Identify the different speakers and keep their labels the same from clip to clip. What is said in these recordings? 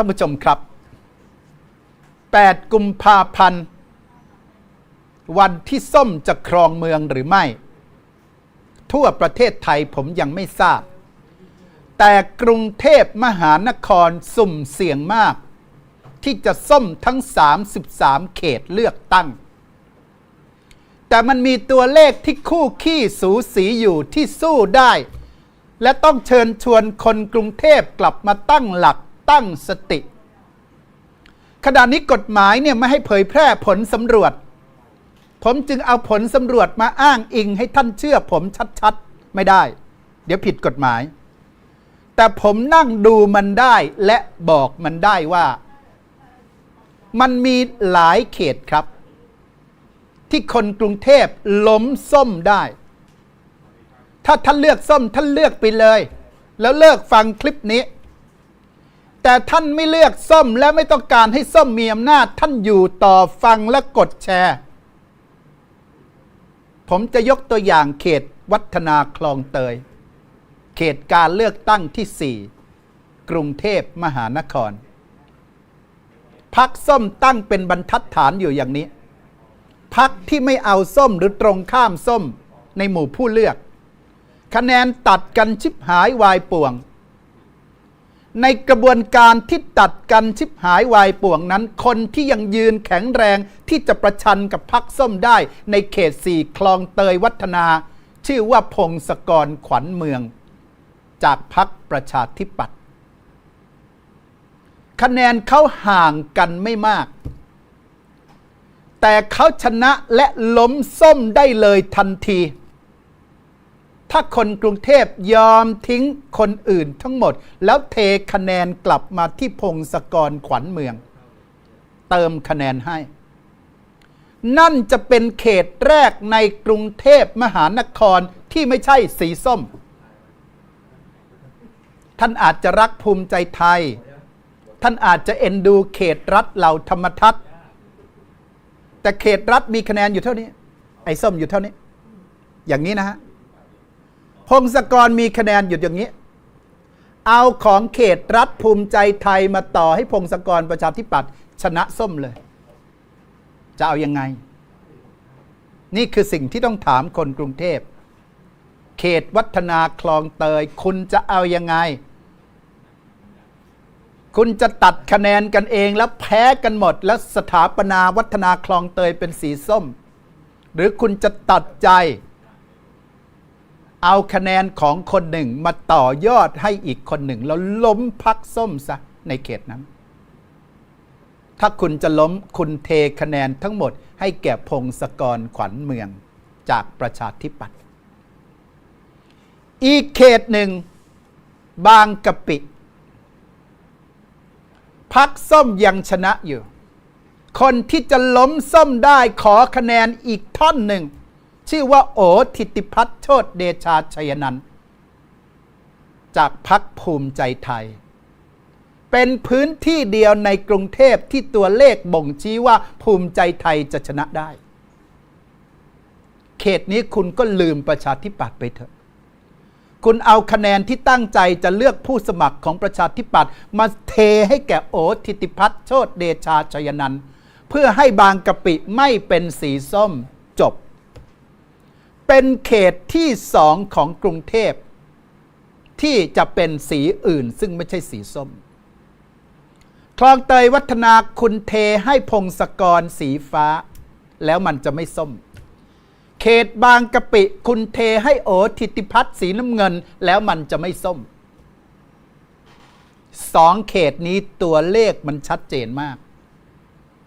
Speaker 1: ท่านผู้ชมครับ 8 กุมภาพันธ์วันที่ส้มจะครองเมืองหรือไม่ ทั่วประเทศไทยผมยังไม่ทราบ แต่กรุงเทพมหานครสุ่มเสี่ยงมาก ที่จะส้มทั้ง 33 เขตเลือกตั้ง แต่มันมีตัวเลขที่คู่ขี้สูสีอยู่ที่สู้ได้ และต้องเชิญชวนคนกรุงเทพกลับมาตั้งหลัก ตั้งสติ ขณะนี้กฎหมายเนี่ยไม่ให้เผยแพร่ผลสำรวจ ผมจึงเอาผลสำรวจมาอ้างอิงให้ท่านเชื่อผมชัดๆ ไม่ได้ เดี๋ยวผิดกฎหมาย แต่ผมนั่งดูมันได้และบอกมันได้ว่า มันมีหลายเขตครับ ที่คนกรุงเทพล้มส้มได้ ถ้าท่านเลือกส้มท่านเลือกไปเลย แล้วเลิกฟังคลิปนี้ แต่ท่านไม่เลือกส้มและไม่ต้องการให้ส้มมีอำนาจ ท่านอยู่ต่อฟังและกดแชร์ ผมจะยกตัวอย่างเขตวัฒนาคลองเตย เขตการเลือกตั้งที่ 4 กรุงเทพมหานครพักส้มตั้งเป็นบรรทัดฐานอยู่อย่างนี้ พักที่ไม่เอาส้มหรือตรงข้ามส้มในหมู่ผู้เลือก คะแนนตัดกันชิบหายวายป่วง ในกระบวนการที่ตัดกันชิบหายวายป่วงนั้น คนที่ยังยืนแข็งแรงที่จะประชันกับพักส้มได้ ในเขตสี่คลองเตยวัฒนา ชื่อว่าพงศกรขวัญเมือง จากพักประชาธิปัตย์คะแนนเขาห่างกันไม่มาก แต่เขาชนะและล้มส้มได้เลยทันที ถ้าคนกรุงเทพยอมทิ้งคนอื่นทั้งหมด แล้วเทคะแนนกลับมาที่พงศกรขวัญเมือง เติมคะแนนให้ นั่นจะเป็นเขตแรกในกรุงเทพมหานครที่ไม่ใช่สีส้ม ท่านอาจจะรักภูมิใจไทย ท่านอาจจะเอ็นดูเขตรัฐเหล่าธรรมทัศน์แต่เขตรัฐมีคะแนนอยู่เท่านี้ ไอ้ส้มอยู่เท่านี้ อย่างนี้นะฮะ พงศกรมีคะแนนอยู่อย่างนี้ เอาของเขตรัฐภูมิใจไทยมาต่อให้พงศกรประชาธิปัตย์ชนะส้มเลย จะเอายังไง นี่คือสิ่งที่ต้องถามคนกรุงเทพ เขตวัฒนาคลองเตย คุณจะเอายังไง คุณจะตัดคะแนนกันเองแล้วแพ้กันหมด แล้วสถาปนาวัฒนาคลองเตยเป็นสีส้ม หรือคุณจะตัดใจ เอาคะแนนของคนหนึ่งมาต่อยอดให้อีกคนหนึ่ง แล้วล้มพักส้มซะในเขตนั้น ถ้าคุณจะล้มคุณเทคะแนนทั้งหมด ให้แก่พงศกรขวัญเมืองจากประชาธิปัตย์อีกเขตหนึ่ง บางกะปิ พักส้มยังชนะอยู่ คนที่จะล้มส้มได้ขอคะแนนอีกท่อนหนึ่ง ชื่อว่าโอทิติพัฒน์โชตเดชาชัยนันท์จากพักภูมิใจไทย เป็นพื้นที่เดียวในกรุงเทพที่ตัวเลขบ่งชี้ว่าภูมิใจไทยจะชนะได้ เขตนี้คุณก็ลืมประชาธิปัตย์ไปเถอะ คุณเอาคะแนนที่ตั้งใจจะเลือกผู้สมัครของประชาธิปัตย์มาเทให้แก่โอทิติพัฒน์โชตเดชาชัยนันท์เพื่อให้บางกะปิไม่เป็นสีส้ม เป็นเขตที่สองของกรุงเทพ ที่จะเป็นสีอื่นซึ่งไม่ใช่สีส้ม คลองเตยวัฒนาคุณเทให้พงศกรสีฟ้า แล้วมันจะไม่ส้ม เขตบางกะปิคุณเทให้โอทิติพัฒน์สีน้ำเงิน แล้วมันจะไม่ส้มสองเขตนี้ตัวเลขมันชัดเจนมาก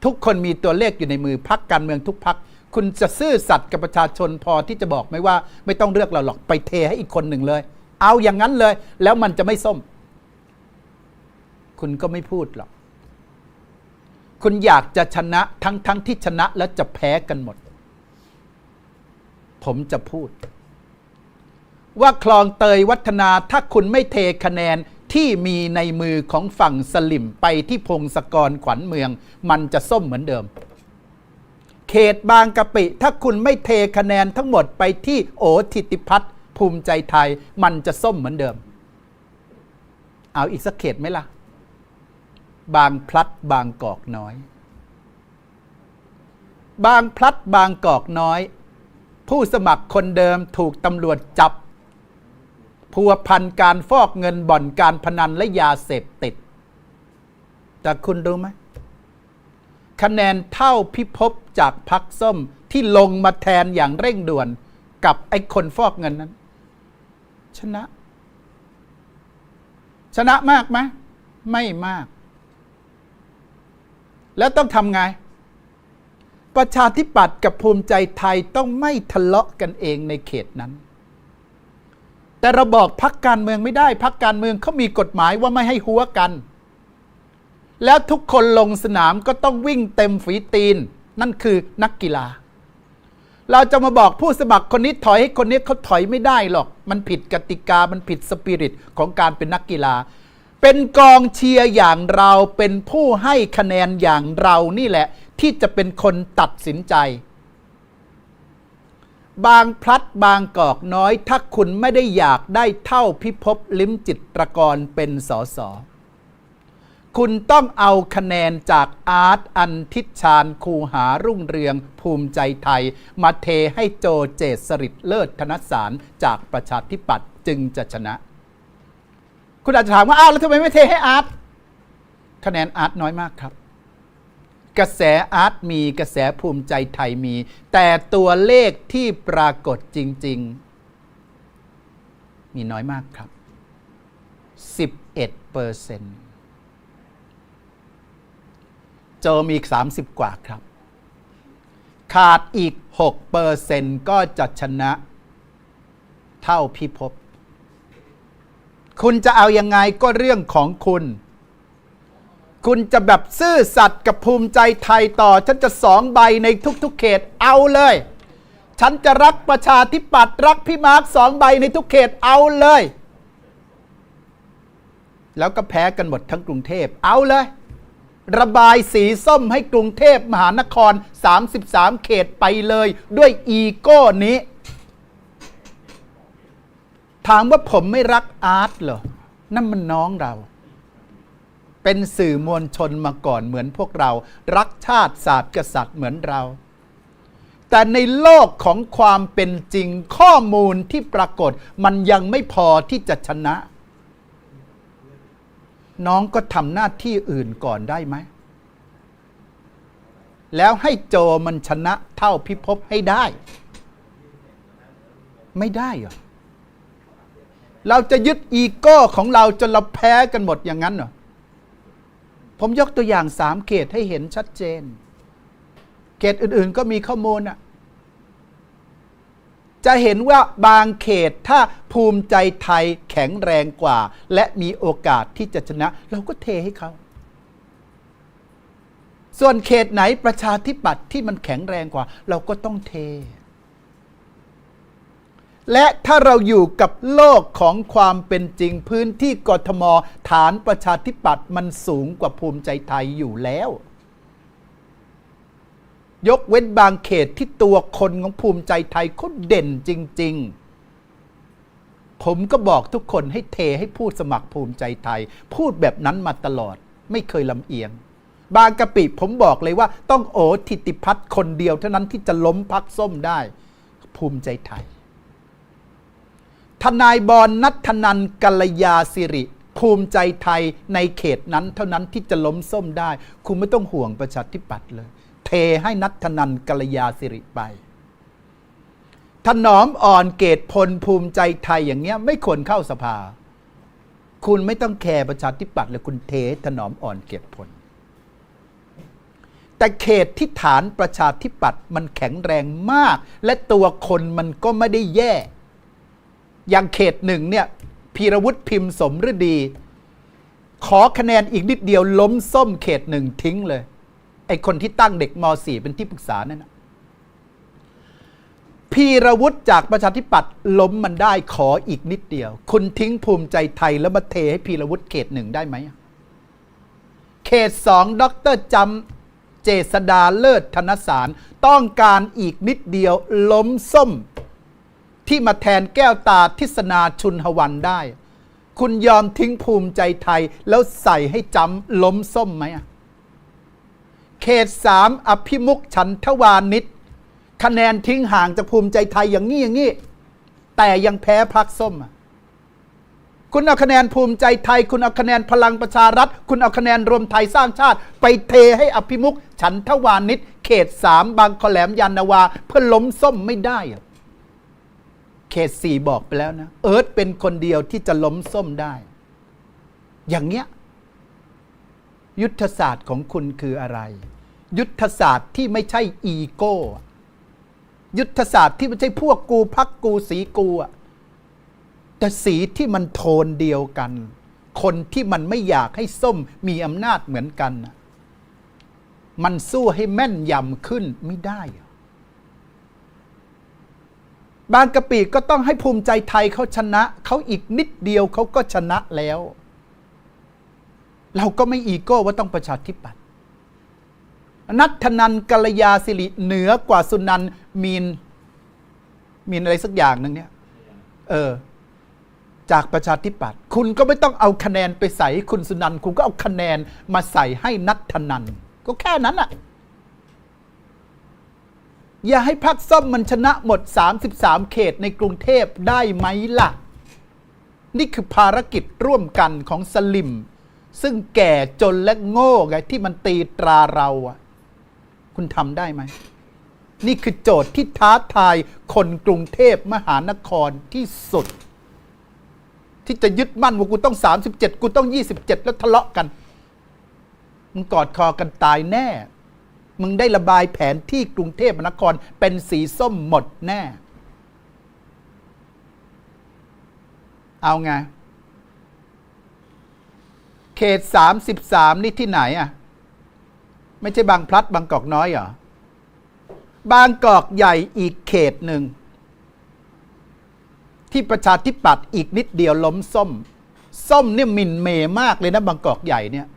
Speaker 1: ทุกคนมีตัวเลขอยู่ในมือพักการเมืองทุกพัก คุณจะซื่อสัตย์กับประชาชนพอที่จะบอกไหมว่า ไม่ต้องเลือกเราหรอกไปเทให้อีกคนหนึ่งเลย เอาอย่างนั้นเลย แล้วมันจะไม่ส้ม คุณก็ไม่พูดหรอก คุณอยากจะชนะทั้งทั้งที่ชนะแล้วจะแพ้กันหมด ผมจะพูด ว่าคลองเตยวัฒนาถ้าคุณไม่เทคะแนนที่มีในมือของฝั่งสลิมไปที่พงศกรขวัญเมือง มันจะส้มเหมือนเดิม เขตบางกะปิ ถ้าคุณไม่เทคะแนนทั้งหมดไปที่โอทิติพัฒน์ภูมิใจไทย มันจะส้มเหมือนเดิม เอาอีกสักเขตไหมล่ะ บางพลัดบางกอกน้อย บางพลัดบางกอกน้อย ผู้สมัครคนเดิมถูกตำรวจจับ พัวพันการฟอกเงินบ่อนการพนันและยาเสพติด แต่คุณรู้ไหม คะแนนเท่าพิภพจากพักส้มที่ลงมาแทนอย่างเร่งด่วนกับไอ้คนฟอกเงินนั้น ชนะ ชนะมากไหมไม่มาก แล้วต้องทำไง ประชาธิปัตย์กับภูมิใจไทยต้องไม่ทะเลาะกันเองในเขตนั้น แต่เราบอกพักการเมืองไม่ได้พักการเมืองเขามีกฎหมายว่าไม่ให้หัวกัน แล้วทุกคนลงสนามก็ต้องวิ่งเต็มฝีตีน นั่นคือนักกีฬา เราจะมาบอกผู้สมัครคนนี้ถอยให้คนนี้เขาถอยไม่ได้หรอก มันผิดกติกามันผิดสปิริตของการเป็นนักกีฬา เป็นกองเชียร์อย่างเราเป็นผู้ให้คะแนนอย่างเรานี่แหละ ที่จะเป็นคนตัดสินใจ บางพลัดบางกอกน้อย ถ้าคุณไม่ได้อยากได้เท่าพิภพลิ้มจิตรกรเป็นสส คุณต้องเอาคะแนนจากอาร์ตอันทิชชาญคูหารุ่งเรืองภูมิใจไทย มาเทให้โจเจตสริดเลิศธนสารจากประชาธิปัตย์จึงจะชนะ คุณอาจจะถามว่าอ้าวแล้วทำไมไม่เทให้อาร์ตคะแนนอาร์ตน้อยมากครับ กระแสอาร์ตมีกระแสภูมิใจไทยมี แต่ตัวเลขที่ปรากฏจริง ๆ มีน้อยมากครับ 11เปอร์เซ็นต์ โจมีอีก 30 กว่าครับ ขาดอีก6เปอร์เซ็นต์ก็จะชนะเท่าพิภพคุณจะเอายังไงก็เรื่องของคุณ คุณจะแบบซื่อสัตย์กับภูมิใจไทยต่อ ฉันจะสองใบในทุก ๆ เขตเอาเลย ฉันจะรักประชาธิปัตย์รักพี่มาร์คสองใบในทุกเขตเอาเลย แล้วก็แพ้กันหมดทั้งกรุงเทพเอาเลย ระบายสีส้มให้กรุงเทพมหานคร 33 เขตไปเลยด้วยอีโก้นี้ ถามว่าผมไม่รักอาร์ตเหรอ นั่นมันน้องเรา เป็นสื่อมวลชนมาก่อนเหมือนพวกเรา รักชาติศาสตร์กษัตริย์เหมือนเรา แต่ในโลกของความเป็นจริงข้อมูลที่ปรากฏมันยังไม่พอที่จะชนะ น้องก็ทำหน้าที่อื่นก่อนได้ไหม แล้วให้โจมันชนะเท่าพิภพให้ได้ ไม่ได้เหรอ เราจะยึดอีโก้ของเราจนเราแพ้กันหมดอย่างนั้นเหรอ ผมยกตัวอย่างสามเขตให้เห็นชัดเจน เขตอื่นๆก็มีข้อมูลอะ จะเห็นว่าบางเขตถ้าภูมิใจไทยแข็งแรงกว่า และมีโอกาสที่จะชนะ เราก็เทให้เขา ส่วนเขตไหนประชาธิปัตย์ที่มันแข็งแรงกว่า เราก็ต้องเท และถ้าเราอยู่กับโลกของความเป็นจริงพื้นที่กทมฐานประชาธิปัตย์มันสูงกว่าภูมิใจไทยอยู่แล้ว ยกเว้นบางเขตที่ตัวคนของภูมิใจไทยเขาเด่นจริง ๆ ผมก็บอกทุกคนให้เทให้พูดสมัครภูมิใจไทย พูดแบบนั้นมาตลอด ไม่เคยลำเอียง บางกะปิผมบอกเลยว่า ต้องโอทิติพัฒน์คนเดียวเท่านั้นที่จะล้มพักส้มได้ ภูมิใจไทย ทนายบอลนัทนันกัลยาสิริภูมิใจไทยในเขตนั้นเท่านั้นที่จะล้มส้มได้ คุณไม่ต้องห่วงประชาธิปัตย์เลย เทให้นัทธนันกัลยาสิริไปถนอมอ่อนเกตพลภูมิใจไทยอย่างเงี้ย ไม่ควรเข้าสภา คุณไม่ต้องแคร์ประชาธิปัตย์เลยคุณเทถนอมอ่อนเกตพล แต่เขตที่ฐานประชาธิปัตย์มันแข็งแรงมาก และตัวคนมันก็ไม่ได้แย่ อย่างเขตหนึ่งเนี่ยพีรวุฒิพิมพ์สมฤดี ขอคะแนนอีกนิดเดียวล้มส้มเขตหนึ่งทิ้งเลย อคนที่ตั้งเด็กม .4 เป็นที่ปรึกษานั่นนะพีรวุฒิจากประชาธิปัตย์ล้มมันได้ขออีกนิดเดียว คุณทิ้งภูมิใจไทยแล้วมาเทให้พีรวุฒิเขตหนึ่งได้ไหมเขตสองดรจำเจษดาเลิศธนสาร ต้องการอีกนิดเดียว ล้มส้ม ที่มาแทนแก้วตาทิศนาชุนหวันได้ คุณยอมทิ้งภูมิใจไทยแล้วใส่ให้จำล้มส้มไหมอะ เขตสามอภิมุกฉันทวานิชคะแนนทิ้งห่างจากภูมิใจไทยอย่างนี้อย่างนี้ แต่ยังแพ้พักส้ม คุณเอาคะแนนภูมิใจไทย คุณเอาคะแนนพลังประชารัฐ คุณเอาคะแนนรวมไทยสร้างชาติ ไปเทให้อภิมุกฉันทวานิชเขตสามบางขแหลมยานนาวา เพื่อล้มส้มไม่ได้เขตสี่บอกไปแล้วนะ เอิร์ธเป็นคนเดียวที่จะล้มส้มได้ อย่างเนี้ยยุทธศาสตร์ของคุณคืออะไร ยุทธศาสตร์ที่ไม่ใช่อีโก้ ยุทธศาสตร์ที่ไม่ใช่พวกกูพักกูสีกูอะแต่สีที่มันโทนเดียวกัน คนที่มันไม่อยากให้ส้มมีอำนาจเหมือนกัน มันสู้ให้แม่นยำขึ้นไม่ได้บางกะปิก็ต้องให้ภูมิใจไทยเขาชนะ เขาอีกนิดเดียวเขาก็ชนะแล้ว เราก็ไม่อีโก้ว่าต้องประชาธิปัตย์ นัทธนันกัลยาสิริเหนือกว่าสุนันมีน มีนอะไรสักอย่างหนึ่งเนี่ย เออ จากประชาธิปัตย์คุณก็ไม่ต้องเอาคะแนนไปใส่คุณสุนันคุณก็เอาคะแนนมาใส่ให้นัทธนันก็แค่นั้นอะอย่าให้พักส้มมันชนะหมด 33 เขตในกรุงเทพได้ไหมล่ะ นี่คือภารกิจร่วมกันของสลิม ซึ่งแก่จนและโง่ไงที่มันตีตราเราอะ คุณทำได้ไหม นี่คือโจทย์ที่ท้าทายคนกรุงเทพมหานครที่สุด ที่จะยึดมั่นว่ากูต้อง 37 กูต้อง 27 แล้วทะเลาะกัน มึงกอดคอกันตายแน่ มึงได้ระบายแผนที่กรุงเทพมหานครเป็นสีส้มหมดแน่ เอาไงเขตสามสิบสามนี่ที่ไหนอะ ไม่ใช่บางพลัดบางกอกน้อยเหรอบางกอกใหญ่อีกเขตหนึ่ง ที่ประชาธิปัตย์อีกนิดเดียวล้มส้ม ส้มเนี่ยหมินเมมากเลยนะบางกอกใหญ่เนี่ย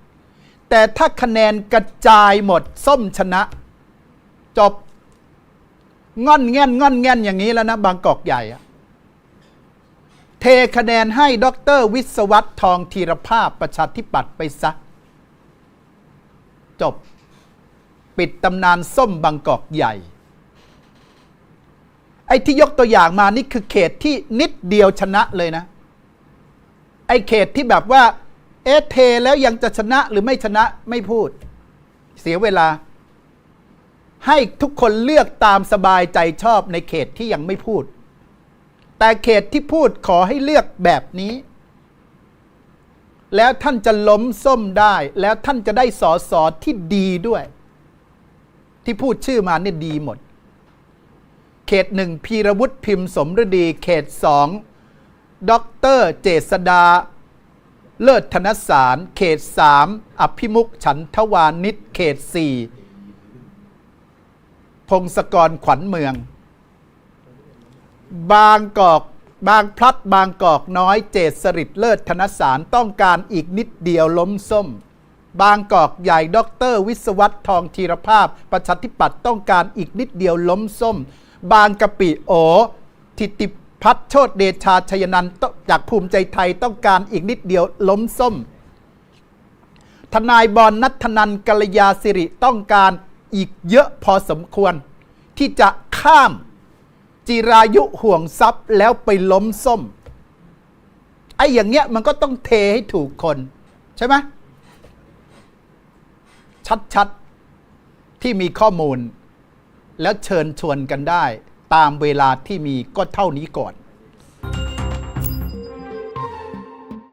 Speaker 1: แต่ถ้าคะแนนกระจายหมด ส้มชนะ จบง่อนแง่นง่อนแง่นอย่างนี้แล้วนะ บางกอกใหญ่อะเทคะแนนให้ดรวิศวัตทองธีรภาพประชาธิปัตย์ไปซะ จบ ปิดตำนานส้มบางกอกใหญ่ ไอ้ที่ยกตัวอย่างมานี่คือเขตที่นิดเดียวชนะเลยนะ ไอ้เขตที่แบบว่า เอเทแล้วยังจะชนะหรือไม่ชนะไม่พูด เสียเวลา ให้ทุกคนเลือกตามสบายใจชอบในเขตที่ยังไม่พูด แต่เขตที่พูดขอให้เลือกแบบนี้แล้วท่านจะล้มส้มได้ แล้วท่านจะได้สอสอที่ดีด้วย ที่พูดชื่อมาเนี่ยดีหมด เขตหนึ่งพีรวุฒิพิมพ์สมฤดี เขตสองด็อกเตอร์เจษดา เลิศธนสาร เขตสามอภิมุกฉันทวานิชเขตสี่พงศกรขวัญเมือง บางกอกบางพลัดบางกอกน้อยเจตสริตเลิศธนสารต้องการอีกนิดเดียวล้มส้ม บางกอกใหญ่ด็อกเตอร์วิศวัตทองธีรภาพ ประชาธิปัตย์ต้องการอีกนิดเดียวล้มส้ม บางกะปิโอทิติพัฒโชตเดชาชยนันท์จากภูมิใจไทยต้องการอีกนิดเดียวล้มส้ม ทนายบอลนัทนันกัลยาสิริต้องการอีกเยอะพอสมควร ที่จะข้ามจิรายุห่วงทรัพย์แล้วไปล้มส้มไอ้อย่างเงี้ยมันก็ต้องเทให้ถูกคน ใช่ไหม ชัดๆ ที่มีข้อมูล แล้วเชิญชวนกันได้ ตามเวลาที่มีก็เท่านี้ก่อน